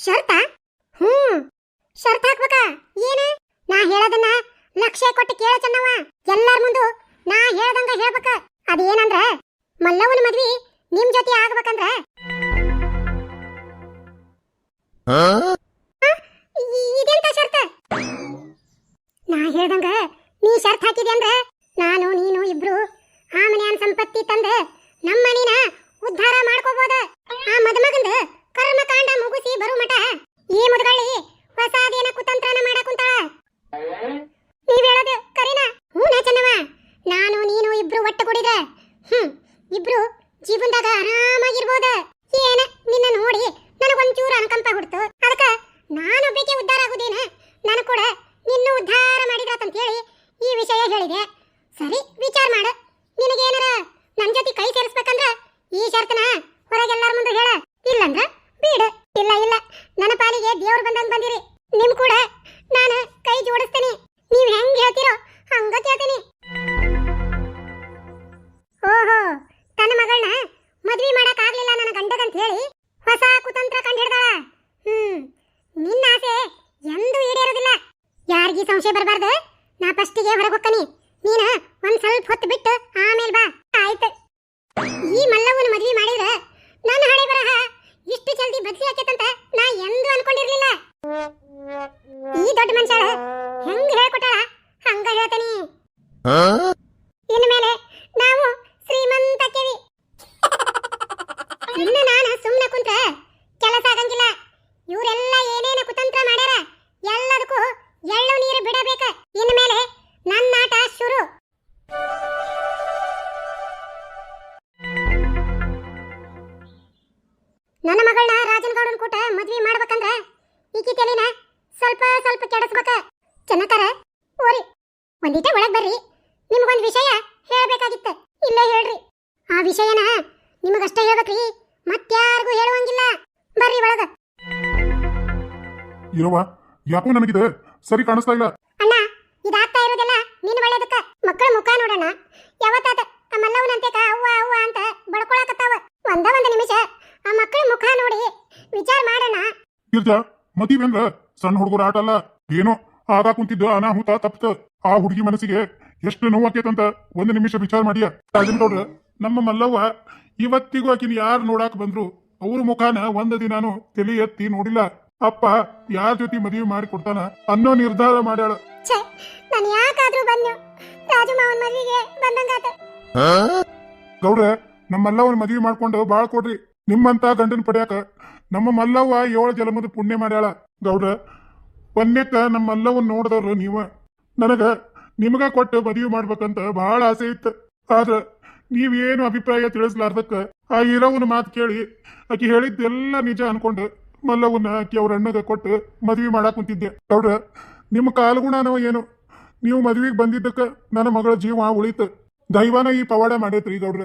ಶರ್ತ? ಹ್ಞೂ ಶರ್ತ ಹಾಕ್ಬೇಕ? ಏನ? ನಾ ಹೇಳೋದನ್ನ ಲಕ್ಷ ಕೊಟ್ಟು ಕೇಳ ಚೆನ್ನವ ಎಲ್ಲಾರ ಮುಂದು ನಾ ಹೇಳ್ದಂಗ ಹೇಳ್ಬೇಕ. ಅದೇನಂದ್ರ ಮಲ್ಲವನ ಮದ್ವಿ ನಿಮ್ ಜೊತೆ ಆಗ್ಬೇಕಂದ್ರ. ಸಂಶಯ ಬರಬಾರ್ದು. ನಾ ಫಸ್ಟಿಗೆ ಹೊರಗೆ ಹೋಗ್ತಾನಿ. ನೀನ ಒಂದ್ ಸ್ವಲ್ಪ ಹೊತ್ತು ಬಿಟ್ಟು ಆಮೇಲೆ ಬಾ. ಆಯ್ತು. ಈ ಮಲ್ಲವ್ವನ ಮದ್ವಿ ಮಾಡಿದ್ರ ನನ್ನ ಹಣೆ ಬರಹ. ಇಷ್ಟು ಜಲ್ದಿ ಬದ್ಲಿ ಆಕೇತಂತ ನಾ ಎಂದು ಅನ್ಕೊಂಡಿರ್ಲಿಲ್ಲ. ಈ ದೊಡ್ಡ ಮನುಷ್ಯಳ ಹೆಂಗ್ ಹೇಳ್ಕೊಟ್ಟಾಳ? ಹಂಗ ಹೇಳ್ತಾನಿ. ವಿಷಯನ ನಿಮಗಷ್ಟೇ ಹೇಳ್ಬೇಕ್ರಿ? ಮತ್ತಾರಿಗೂ ಹೇಳುವಂಗಿಲ್ಲ. ಬರ್ರಿ ಒಳಗ. ಇರವ ಯಾಕೋ ನನಗಿದೆ ಸರಿ ಕಾಣಿಸ್ತಾ ಇಲ್ಲ? ಅಣ್ಣ ಇದಾಗ್ತಾ ಇರೋದೆಲ್ಲ ನಿನ್ನ ಒಳ್ಳೇದಕ್ಕ. ಮಕ್ಕಳ ಮುಖ ನೋಡೋಣ ಯಾವತ್ತಾತ ಆ ಮಲ್ಲವನಂತೆ ಅವ್ವ ಅವ್ವ ಅಂತ ಬಡ್ಕೊಳಕತ್ತಾವ. ಒಂದ ಒಂದು ನಿಮಿಷ ಆ ಮಕ್ಕಳ ಮುಖ ನೋಡಿ ವಿಚಾರ ಮಾಡೋಣ ಗಿರ್ಜಾ ಮದುವೆ ಅಂದ್ರ ಸಣ್ಣ ಹುಡುಗರ ಆಟ ಅಲ್ಲ? ಏನೋ ಆಗ ಕುಂತಿದ್ದ ಅನಾಹುತ ತಪ್ತ. ಆ ಹುಡುಗಿ ಮನಸ್ಸಿಗೆ ಎಷ್ಟು ನೋವಾಕೇತಂತ ಒಂದ್ ನಿಮಿಷ ವಿಚಾರ ಮಾಡಿಯ. ರಾಜನಗೌಡ್ರ ನಮ್ಮ ಮಲ್ಲವ್ವ ಇವತ್ತಿಗೂ ಆಕಿನ ಯಾರು ನೋಡಾಕ್ ಬಂದ್ರು? ಅವ್ರ ಮುಖಾನ ಒಂದ ದಿನಾನು ತಲೆ ಎತ್ತಿ ನೋಡಿಲ್ಲ. ಅಪ್ಪ ಯಾರ ಜೊತೆ ಮದುವೆ ಮಾಡಿ ಕೊಡ್ತಾನ ಅನ್ನೋ ನಿರ್ಧಾರ ಮಾಡ್ಯಾಳ. ಗೌಡ ನಾನು ಯಾಕಾದ್ರೂ ಬಂದ್ನು? ರಾಜು ಮಾವನ್ ಮದುವೆಗೆ ಬಂದಂಗಾತ. ಗೌಡ್ರ ನಮ್ಮ ಮಲ್ಲವ್ವನ ಮದುವೆ ಮಾಡ್ಕೊಂಡು ಬಾಳ್ ಕೊಡ್ರಿ. ನಿಮ್ಮಂತ ಗಂಡನ ಪಡ್ಯಾಕ ನಮ್ಮ ಮಲ್ಲವ್ವ ಏಳು ಜಲಮದ ಪುಣ್ಯ ಮಾಡ್ಯಾಳ. ಗೌಡ್ರ ಒಂದೇಕ ನಮ್ಮ ಮಲ್ಲವ್ವನ್ ನೋಡಿದವ್ರು ನೀವ. ನನಗ ನಿಮಗ ಕೊಟ್ಟು ಮದುವೆ ಮಾಡ್ಬೇಕಂತ ಬಹಳ ಆಸೆ ಇತ್ತು. ಆದ್ರ ನೀವೇನು ಅಭಿಪ್ರಾಯ ತಿಳಿಸ್ಲಾರ್ದಕ್ಕ? ಆ ಇರವನ ಮಾತು ಕೇಳಿ, ಆಕಿ ಹೇಳಿದ್ದೆಲ್ಲ ನಿಜ ಅನ್ಕೊಂಡು. ಮಲ್ಲವನ್ನ ಆಕಿ ಅವ್ರ ಅಣ್ಣಗ ಕೊಟ್ಟು ಮದುವೆ ಮಾಡಾಕ್ ಕುಂತಿದ್ದೆ. ಗೌಡ್ರ ನಿಮ್ಮ ಕಾಲ್ಗುಣನೋ ಏನು? ನೀವು ಮದುವೆಗೆ ಬಂದಿದ್ದಕ್ಕ ನನ್ನ ಮಗಳ ಜೀವ ಉಳಿತು. ದೈವನ ಈ ಪವಾಡ ಮಾಡೈತ್ರಿ ಗೌಡ್ರ.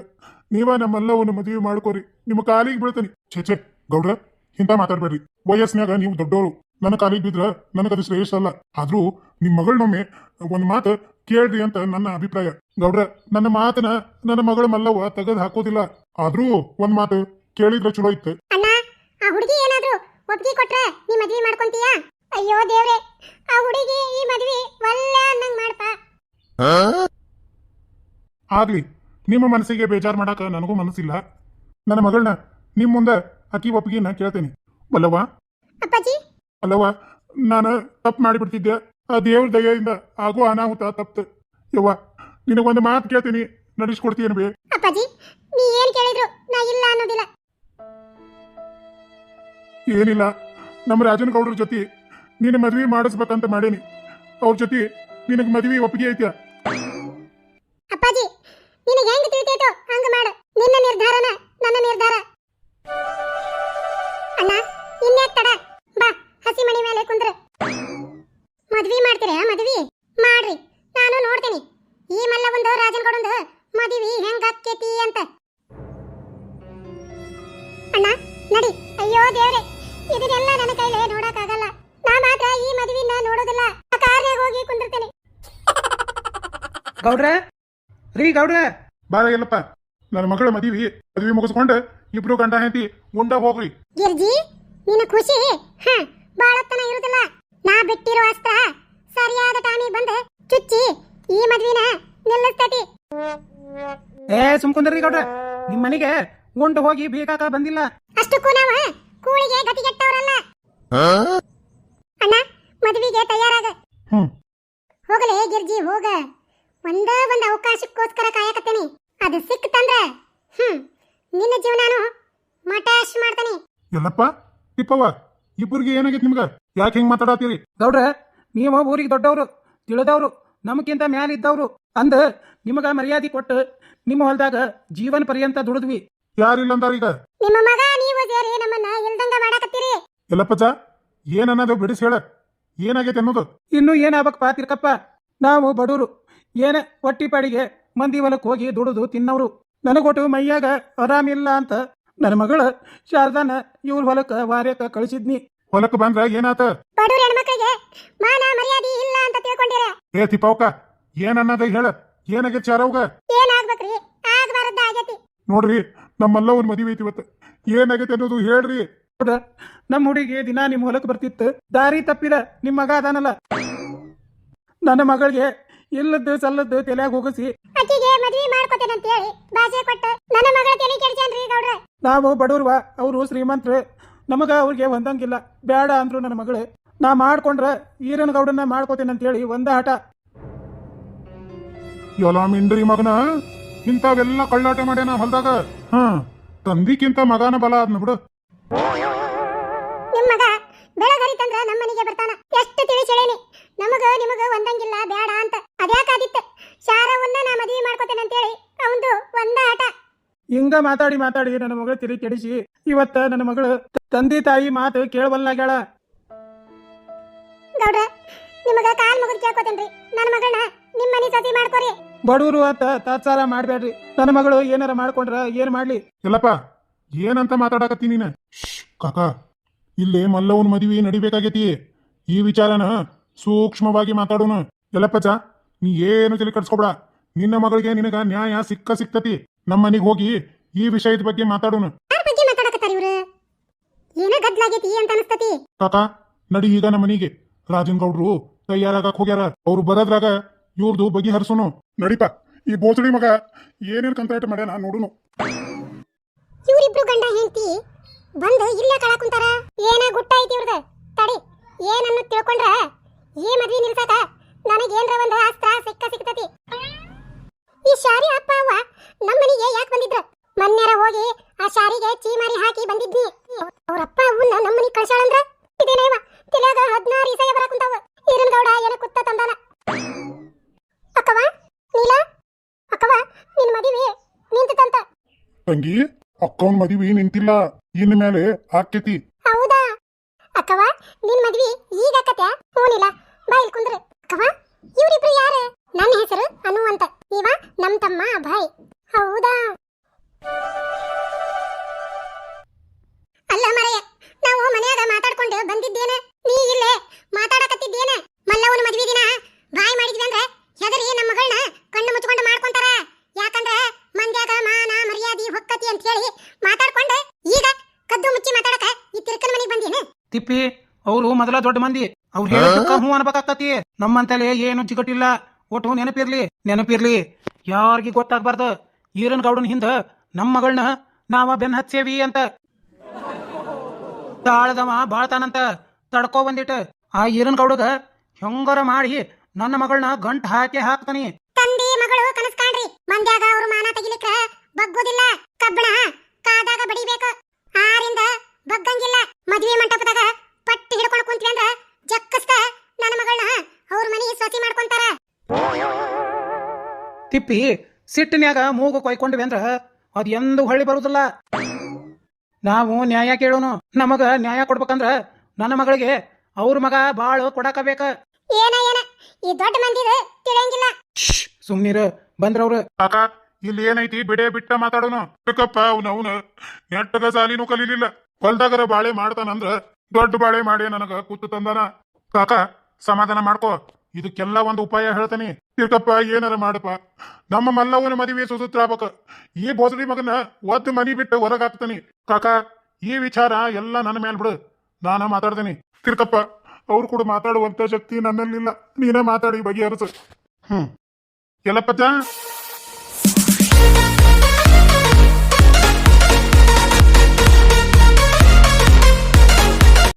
ನೀವ ನಮ್ಮಲ್ಲವನ್ನ ಮದುವೆ ಮಾಡ್ಕೋರಿ. ನಿಮ್ಮ ಕಾಲಿಗೆ ಬೀಳ್ತಾನೆ. ಛೇ ಛೇ, ಗೌಡ್ರ, ಇಂತ ಮಾತಾಡ್ಬೇಡ್ರಿ. ವಯಸ್ಸಿನಾಗ ನೀವು ದೊಡ್ಡೋರು. ನನ್ನ ಕಾಲಿಗೆ ಬಿದ್ರ ನನಗದು ಶ್ರೇಯಸ್ ಅಲ್ಲ. ಆದ್ರೂ ನಿಮ್ ಮಗಳನ್ನೊಮ್ಮೆ ಒಂದ್ ಮಾತು ಕೇಳ್ರಿ ಅಂತ ನನ್ನ ಅಭಿಪ್ರಾಯ. ಗೌಡ್ರ ನನ್ನ ಮಾತನ ನನ್ನ ಮಗಳ ಮಲ್ಲವ್ವ ತೆಗೆದು ಹಾಕೋದಿಲ್ಲ. ಆದ್ರೂ ಒಂದ್ ಮಾತು ಕೇಳಿದ್ರೆ ಚಲೋ ಇತ್ತು. ಅಣ್ಣ ಆ ಹುಡುಗಿ ಏನಾದ್ರೂ ಒಪ್ಪಿಗೆ ಕೊಟ್ರೆ ನೀ ಮದ್ವೆ ಮಾಡ್ಕೊಂತೀಯಾ? ಅಯ್ಯೋ ದೇವ್ರೆ ಆ ಹುಡುಗಿ ಈ ಮದ್ವೆ ವಲ್ಲ ಅನ್ನಂಗ್ ಮಾಡ್ಪ. ಆಗ್ಲಿ ನಿಮ್ಮ ಮನಸ್ಸಿಗೆ ಬೇಜಾರ್ ಮಾಡಾಕ ನನಗೂ ಮನಸ್ಸಿಲ್ಲ. ನನ್ನ ಮಗಳನ್ನ ನಿಮ್ ಮುಂದೆ ಅಕ್ಕಿ ಒಪ್ಪಿಗೆನ ಕೇಳ್ತೇನೆ. ಬಲ್ಲವ್ವ ಅಪ್ಪಾಜಿ ಅಲ್ಲವ ನಾನು ತಪ್ಪು ಮಾಡಿಬಿಡ್ತಿದ್ದೆ. ಆ ದೇವ್ರ ದಯೆಯಿಂದ ಆಗೋ ಅನಾಹುತ ತಪ್ಪು. ಯವ್ವ ನಿನಗೊಂದು ಮಾತು ಕೇಳ್ತೀನಿ ನಡೆಸ್ಕೊಡ್ತೀನಿ ಬೇ? ಅಪ್ಪಾಜಿ ನೀ ಏನ್ ಕೇಳಿದ್ರು ನಾ ಇಲ್ಲ ಅನ್ನೋದಿಲ್ಲ. ಏನಿಲ್ಲ ನಮ್ಮ ರಾಜನಗೌಡ್ರ ಜೊತೆ ನಿನ್ನ ಮದ್ವಿ ಮಾಡಿಸ್ಬೇಕಂತ ಮಾಡೇನಿ. ಅವ್ರ ಜೊತೆ ನಿನಗೆ ಮದುವೆ ಒಪ್ಪಿಗೆ ಐತ್ಯಾ? ಅಪ್ಪಾಜಿ ನಿನಗೆ ಹೆಂಗ್ ತಿಳಿತೈತೋ ಹಂಗ ಮಾಡು. ನಿನ್ನ ನಿರ್ಧಾರನ ಗೌಡ್ರ? ರೀ ಗೌಡ್ರ. ಬಾಳ ಎಲ್ಲಪ್ಪ ನನ್ನ ಮಗಳ ಮದುವೆ ಮದುವೆ ಮುಗಿಸ್ಕೊಂಡು ಇಬ್ರು ಗಂಡ ಹೆಂಡತಿ ಉಂಡ ಹೋಗ್ರಿ. ಗಿರ್ಜಿ ನಿನ್ನ ಖುಷಿ? ಹ ಬಾಳತ್ತನ ಇರುದಿಲ್ಲ. ನಾ ಬಿಟ್ಟಿರೋ ಅಸ್ತ್ರ ಸರಿಯಾದ ಟೈಮಿಗೆ ಬಂದ ಚುಚ್ಚಿ ಈ ಮದ್ವಿನ ನಿಲ್ಲಿಸ್ತತಿ. ಏ ಸುಮ್ಕುಂದ್ರಿ ಗೌಡ್ರ. ನಿಮ್ ಮನೆಗೆ ಉಂಡು ಹೋಗಿ ಬೇಕಾಕ ಬಂದಿಲ್ಲ. ಅಷ್ಟಕ್ಕೂ ನಾವ ಕೂಳಿಗೆ ಗತಿಗೆಟ್ಟವರಲ್ಲ ಅಣ್ಣ ಮದ್ವಿಗೆ ತಯಾರಾಗ. ಹ್ಮ್. ಹೋಗಲೇ ಗಿರ್ಜಿ ಹೋಗ. ಒಂದ ಒಂದ್ ಅವಕಾಶಕ್ಕೋಸ್ಕರ ಕಾಯಕತ್ತೇನಿ. ಅದು ಸಿಕ್ತಂದ್ರ ಹ್ಮ್ ನಿನ್ನ ಜೀವನಾನು ಮಟಾಶ್ ಮಾಡ್ತಾನೆ. ಎಲ್ಲಪ್ಪ ತಿಪ್ಪವ್ವ ಇಬ್ಬರಿಗೆ ಏನಾಗೈತಿ ನಿಮ್ಗ? ಯಾಕೆ ಹಿಂಗ್ ಮಾತಾಡತ್ತೀರಿ? ಗೌಡ್ರ ನೀವು ಊರಿಗೆ ದೊಡ್ಡವರು ತಿಳಿದವರು ನಮಗಿಂತ ಮ್ಯಾಲ ಇದ್ದವರು ಅಂದ ನಿಮಗ ಮರ್ಯಾದೆ ಕೊಟ್ಟು ನಿಮ್ಮ ಹೊಲದಾಗ ಜೀವನ ಪರ್ಯಂತ ದುಡಿದ್ವಿ. ಯಾರಿಲ್ಲ ಅಂದಾರ ಈಗ? ನಿಮ್ಮ ಮಗ ನೀವು ಸೇರಿ ನಮ್ಮನ್ನ ಇಲ್ದಂಗ ಮಾಡಾಕತ್ತೀರಿ. ಎಲ್ಲಪ್ಪಜ ಏನ್ ಅನ್ನೋದು ಬಿಡಿಸಿ ಹೇಳ. ಏನಾಗೈತೆ ಅನ್ನೋದು? ಇನ್ನು ಏನಾಗಬೇಕು ತಿರ್ಕಪ್ಪ? ನಾವು ಬಡವರು ಏನ ಹೊಟ್ಟಿ ಪಾಡಿಗೆ ಮಂದಿ ಹೊಲಕ್ಕೆ ಹೋಗಿ ದುಡಿದು ತಿನ್ನವ್ರು ನನಗೊಟ್ಟು ಮೈಯಾಗ ಆರಾಮಿಲ್ಲ ಅಂತ ನನ್ನ ಮಗಳು ಶಾರದಾನ ಇವ್ರ ಹೊಲಕ್ಕ ವಾರ್ಯಕ್ಕ ಕಳಿಸಿದ್ನಿ. ಹೊಲಕ್ಕೆ ಬಂದ್ರ ಏನಾತ? ಬಡವ್ರ ಹೆಣ್ಮಕ್ಳಿಗೆ ಮಾನ ಮರ್ಯಾದೆ ಇಲ್ಲ ಅಂತ ತಿಳ್ಕೊಂಡಿರ. ಏ ತಿಪ್ಪವ್ಕ ಏನ್ ಅನ್ನೋದ ಹೇಳ? ಏನಾಗೈತಿ ಚಾರವ್ಗ ಏನಾಗ್ಬೇಕ್ರಿ? ಆಗ್ಬಾರದ್ದ ಆಗೈತಿ. ನೋಡ್ರಿ ನಮ್ಮಲ್ಲ ಒಂದ್ ಮದುವೆ ಐತಿ ಇವತ್ತು. ಏನಾಗೈತೆ ಅನ್ನೋದು ಹೇಳ್ರಿ. ನೋಡ ನಮ್ಮ ಹುಡುಗಿ ದಿನ ನಿಮ್ಮ ಹೊಲಕ್ಕೆ ಬರ್ತಿತ್ತು. ದಾರಿ ತಪ್ಪಿದ ನಿಮ್ಮ ಮಗ ಅದಾನಲ್ಲ. ನನ್ನ ಮಗಳಿಗೆ ಇಲ್ಲದ್ದು ಸಲ್ಲದ್ದು ತಲೆಯಾಗ ಹೋಗಿಸಿ. ಅಕ್ಕಿಗೆ ಮದ್ವಿ ಮಾಡ್ಕೊತೇನೆ ಅಂತ ಹೇಳಿ ಭಾಷೆ ಕೊಟ್ಟು ನನ್ನ ಮಗಳ ತಲೆ ಗೌಡ್ರ. ನಾವು ಬಡವ್ರವ ಅವರು ಶ್ರೀಮಂತ್ರ. ನಮಗ ಅವ್ರಿಗೆ ಹೊಂದಂಗಿಲ್ಲ. ಬೇಡ ಅಂದ್ರು ನನ್ನ ಮಗಳು. ನಾ ಮಾಡ್ಕೊಂಡ್ರ ಈರನ ಗೌಡನ್ನ ಮಾಡ್ಕೋತೇನೆ ಅಂತೇಳಿ ಒಂದ ಹಠ. ಎಲ್ಲ ಮಿಂಡ್ರಿ ಮಗನ? ಇಂಥವೆಲ್ಲ ಕಳ್ಳಾಟ ಮಾಡ್ಯಾನ ಹೊಲ್ದಾಗ? ಹ ತಂದಿಕ್ಕಿಂತ ಮಗನ ಬಲ ಅದ್ನ ಬಿಡು. ನಿಮ್ಮ ಮಗ ಬೆಳಗರಿತಂದ್ರ ನಮ್ಮ ಮನೆಗೆ ಬರ್ತಾನ. ಎಷ್ಟು ತಿಳಿಸೇಳೇನಿ ನಮಗ ನಿಮಗ ಒಂದಂಗಿಲ್ಲ ಬೇಡ ಅಂತ. ಅದ್ಯಾಕಾದಿತ್ತ ಶಾರವನ್ನ ನಾ ಮದುವೆ ಮಾಡ್ಕೊತೇನೆ ಅಂತ ಹೇಳಿ ಅವಂದು ಒಂದ ಆಟ. ಹಿಂಗ ಮಾತಾಡಿ ಮಾತಾಡಿ ನನ್ನ ಮಗಳು ತಿರುಗಿ ಕೆಡಿಸಿ. ಇವತ್ತ ನನ್ನ ಮಗಳು ತಂದೆ ತಾಯಿ ಮಾತು ಕೇಳವಲ್ಲಾಗ್ಯಾಳ ಗೌಡ್ರ ನಿಮಗ ಕಾಲ್ ಮುಗಿದ್ ಕೇಳ್ಕೊತೇನ್ರಿ. ನನ್ನ ಮಗಳನ್ನ ನಿಮ್ಮ ಮನೆ ಸತಿ ಮಾಡ್ಕೊರಿ. ಬಡವರು ಅಂತ ತಾತ್ಸಾರ ಮಾಡ್ಬೇಡ್ರಿ. ನನ್ನ ಮಗಳು ಏನಾರ ಮಾಡ್ಕೊಂಡ್ರ ಏನ್ ಮಾಡ್ಲಿ? ಎಲ್ಲಪ್ಪ ಏನಂತ ಮಾತಾಡಕತ್ತೀನಿ ನೀನ? ಕಾಕ ಇಲ್ಲಿ ಮಲ್ಲವನ್ ಮದುವೆ ನಡಿಬೇಕಾಗೈತಿ. ಈ ವಿಚಾರನ ಸೂಕ್ಷ್ಮವಾಗಿ ಮಾತಾಡೋಣ ಎಲ್ಲಪ್ಪಚ ನೀ ಏನು ತಲೆ ಕಟ್ಸ್ಕೊಬೇಡ ನಿನ್ನ ಮಗಳಿಗೆ ನಿನಗ ನ್ಯಾಯ ಸಿಕ್ಕ ಸಿಕ್ತತಿ ನಮ್ಮ ಮನೆಗೆ ಹೋಗಿ ಈ ವಿಷಯದ ಬಗ್ಗೆ ಮಾತಾಡೋಣ ಕಾಕ ನಡಿ ಈಗ ನಮ್ಮ ಮನೆಗೆ ರಾಜನ್ ಗೌಡ್ರು ತಯಾರಾಗಕ್ ಹೋಗ್ಯಾರ. ಅವ್ರು ಬರದ್ರಾಗ ಇವ್ರದು ಬಗೆಹರಿಸೋನು ನಡಿಪ ಈ ಬೋಸಡಿ ಮಗ ಏನೇನ್ ಕಂತಾಟ ಮಾಡ್ಯಾನ ನೋಡುನು. ಇವರಿಬ್ರು ಗಂಡ ಹೆಂಡತಿ ಬಂದು ಇಲ್ಲೇ ಕಳಕುಂತಾರ ಏನ ಗುಟ್ಟ ಐತಿ ಇವ್ರದ? ತಡಿ ಏನನ್ನು ತಿಳ್ಕೊಂಡ್ರ? ಈ ಮದ್ವಿ ನಿಲ್ಸಾಕ? ನನಗೇನ್ರ ಒಂದು ಅಸ್ತ್ರ ಸಿಕ್ಕ ಸಿಕ್ತತಿ. ಈ ಶಾರಿ ಅಪ್ಪ ಅವ್ವ ನಮ್ಮ ಮನೆಗೆ ಯಾಕೆ ಬಂದಿದ್ರ? ಮೊನ್ನೆರ ಹೋಗಿ ಆ ಶಾರಿಗೆ ಚೀಮಾರಿ ಹಾಕಿ ಬಂದಿದ್ನಿ. ಅವ್ರ ಅಪ್ಪ ಅವನ್ನ ನಮ್ಮ ಮನೆಗೆ ಕಳ್ಸಾಳಂದ್ರ ಇದೇನೇವ ತಿಳ್ಯಾಗ ಹದಿನಾರು ಇಸಯ ಬರ ಕುಂತಾವ. ಈರನ್ ಗೌಡ ಏನ ಕುತ್ತ ತಂದಾನ? ಅಕ್ಕವ ನೀಲ? ಅಕ್ಕವ ನಿನ್ ಮದುವೆ ನಿಂತಂತ ತಂಗಿ ಅಕ್ಕವನ್ ಮದುವೆ ನಿಂತಿಲ್ಲ. ಇನ್ ಮೇಲೆ ಆಕ್ಕೇತಿ ಹೌದಾ? ಅಕ್ಕವ ನಿನ್ ಮದ್ವಿ ಈಗ ಕತೆ ಹೂನಿಲ್ಲ ಬಾ ಇಲ್ಲಿ ಕವ ಇವರಿಬ್ರು ಯಾರು? ನನ್ನ ಹೆಸರು ಅನು ಅಂತ. ಇವ ನಮ್ ತಮ್ಮ ಅಭಯ್. ಹೌದಾ? ಅಲ್ಲ ಮರೆಯ ನಾವು ಮನೆಯಾಗ ಮಾತಾಡ್ಕೊಂಡು ಬಂದಿದ್ದೇನೆ. ನೀ ಇಲ್ಲೇ ಮಾತಾಡಕತ್ತಿದ್ದೇನ. ಮಲ್ಲವನ ಮದುವೆ ದಿನ ಮಾಡಿದ್ವಿ ಅಂದ್ರೆ ಹೆದರಿ ನಮ್ಮ ಮಗಳನ್ನ ಕಣ್ಣು ಮುಚ್ಕೊಂಡು ಮಾಡ್ಕೊಂತಾರ. ಯಾಕಂದ್ರೆ ಮಂದ್ಯಾಗ ಮಾನ, ಮರ್ಯಾದಿ, ಹೊಕ್ಕತಿ ಅಂತ ಹೇಳಿ ಮಾತಾಡ್ಕೊಂಡು ಈಗ ಕದ್ದು ಮುಚ್ಚಿ ಮಾತಾಡಕ ಈ ತಿರ್ಕನ ಮನೆಗೆ ಬಂದೇನೆ. ತಿಪ್ಪಿ ಅವರು ಮೊದಲ ದೊಡ್ಡ ಮಂದಿ. ಅವ್ರು ಹೇಳಕ್ಕ ಹ್ಞೂ ಅನ್ಬೇಕಾಕತಿ ನಮ್ಮಂತಲೇ ಏನು ಜಿಗಟಿಲ್ಲ. ಒಟ್ಟು ನೆನಪಿರ್ಲಿ ನೆನಪಿರ್ಲಿ. ಯಾರಿಗೆ ಗೊತ್ತಾಗ್ಬಾರ್ದು. ಈರನ್ ಗೌಡನ ಹಿಂದ ನಮ್ಮ ಮಗಳನ್ನ ನಾವ ಬೆನ್ ಹಚ್ಚೇವಿ ಅಂತ. ತಾಳದವ ಬಾಳ್ತಾನಂತ ತಡ್ಕೊ ಬಂದಿಟ್ಟ. ಆ ಈರನ್ ಗೌಡಗ ಹೆಂಗರ ಮಾಡಿ ನನ್ನ ಮಗಳನ್ನ ಗಂಟ್ ಹಾಕಿ ಹಾಕ್ತಾನಿ. ತಂದೆ ಮಗಳು ಕನಸ್ ಕಾಣ್ರಿ. ಮಂದ್ಯಾಗ ಅವ್ರ ಮಾನ ತೆಗಿಲಿಕ್ಕ ಬಗ್ಗುದಿಲ್ಲ. ಕಬ್ಬಣ ಕಾದಾಗ ಬಡಿಬೇಕು. ಆರಿಂದ ಬಗ್ಗಂಗಿಲ್ಲ. ಮದ್ವೆ ಮಂಟಪದಾಗ ಪಟ್ಟಿ ಹಿಡ್ಕೊಂಡು ಕುಂತ್ವಿ ಅಂದ್ರ ಜಕ್ಕಸ್ತ ನನ್ನ ಮಗಳನ್ನ ಅವ್ರ ಮನೆ ಸ್ವತಿ ಮಾಡ್ಕೊಂತಾರ. ತಿಪ್ಪಿ ಸಿಟ್ಟಿನ್ಯಾಗ ಮೂಗು ಕೊಯ್ಕೊಂಡ್ವಿ ಅಂದ್ರ ಅದ್ ಎಂದು ಹೊಳ್ಳಿ ಬರುದಿಲ್ಲ. ನಾವು ನ್ಯಾಯ ಕೇಳೋನು ನಮಗ ನ್ಯಾಯ ಕೊಡ್ಬೇಕಂದ್ರ ನನ್ನ ಮಗಳಿಗೆ ಅವ್ರ ಮಗ ಬಾಳು ಕೊಡಕಬೇಕ. ಏನ ಏನ ಈ ದೊಡ್ಡ ಮಂದಿದ ತಿಳಿಯಂಗಿಲ್ಲ. ಸುಮ್ನಿರು ಬಂದ್ರವ್ರು. ಕಾಕ ಇಲ್ಲಿ ಏನೈತಿ ಬಿಡೆ ಬಿಟ್ಟ ಮಾತಾಡೋಣ ಬೇಕಪ್ಪ ಅವ್ನ ಅವನ ನೆಟ್ಟದ ಸಾಲಿನೂ ಕಲೀಲಿಲ್ಲ. ಹೊಲ್ದಾಗರ ಬಾಳೆ ಮಾಡ್ತಾನಂದ್ರ ದೊಡ್ಡ ಬಾಳೆ ಮಾಡಿ ನನಗ ಕೂತು ತಂದಾನ. ಕಾಕ, ಸಮಾಧಾನ ಮಾಡ್ಕೋ. ಇದಕ್ಕೆಲ್ಲ ಒಂದು ಉಪಾಯ ಹೇಳ್ತಾನೆ. ತಿರ್ಕಪ್ಪ ಏನಾರ ಮಾಡಪ್ಪ. ನಮ್ಮ ಮಲ್ಲವನ ಮದುವೆ ಸುಸೂತ್ರ ಆಗ್ಬೇಕ. ಈ ಬೋಸಡಿ ಮಗನ ಒದ್ದು ಮನಿ ಬಿಟ್ಟು ಹೊರಗಾಕ್ತಾನೆ ಕಾಕ, ಈ ವಿಚಾರ ಎಲ್ಲ ನನ್ನ ಮೇಲೆ ಬಿಡು. ನಾನ ಮಾತಾಡ್ತೇನೆ. ತಿರ್ಕಪ್ಪ ಅವ್ರು ಕೂಡ ಮಾತಾಡುವಂತ ಶಕ್ತಿ ನನ್ನಲ್ಲಿಲ್ಲ. ನೀನೇ ಮಾತಾಡಿ ಬಗೆಹರಿಸು. ಹ್ಮ್. ಎಲ್ಲಪ್ಪಜ್ಜ